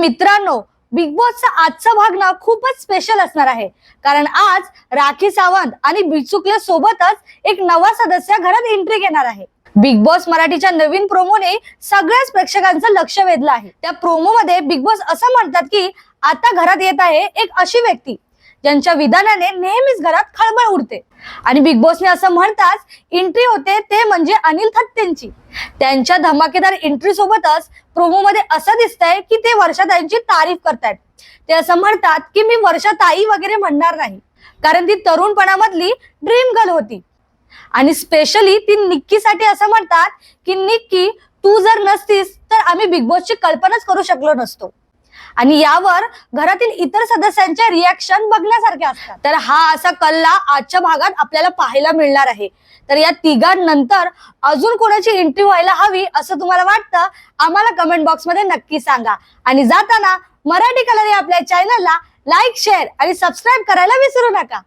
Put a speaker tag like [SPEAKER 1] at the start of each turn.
[SPEAKER 1] मित्रांनो बिग बॉसचा आजचा भाग ना खूपच स्पेशल असणार आहे. कारण आज राखी सावंत आणि बिचुकल्या सोबतच एक नवा सदस्य घरात एंट्री घेणार आहे. बिग बॉस मराठीच्या नवीन प्रोमोने सगळ्याच प्रेक्षकांचं लक्ष वेधलं आहे. त्या प्रोमो मध्ये बिग बॉस असं म्हणतात की आता घरात येत आहे एक अशी व्यक्ती. ज्यांच्या विधानाने नेहमीच घरात खळबळ उडते. आणि बिग बॉसने असं म्हणताच एंट्री होते ते म्हणजे अनिल थत्तेंची त्यांच्या धमाकेदार एंट्री सोबतच प्रोमो मध्ये असं दिसतंय की ते वर्षाताईंची तारीफ करतायत. ते असं म्हणतात की मी वर्षाताई वगैरे म्हणणार नाही. कारण ती तरुणपणामधली ड्रीम गर्ल होती. आणि स्पेशली ती निक्कीसाठी असं म्हणतात की निक्की तू जर नसतीस तर आम्ही बिग बॉसची कल्पनाच करू शकलो नसतो. आणि यावर घरातील इतर सदस्यांच्या रिॲक्शन बघण्यासारखे असतात. तर हा असा कल्ला आजच्या भागात आपल्याला पाहायला मिळणार आहे. तर या तिघांनंतर अजून कोणाची एंट्री व्हायला हवी असं तुम्हाला वाटतं? आम्हाला कमेंट बॉक्समध्ये नक्की सांगा. आणि जाताना मराठी कलर या आपल्या चॅनलला लाईक शेअर आणि सबस्क्राईब करायला विसरू नका.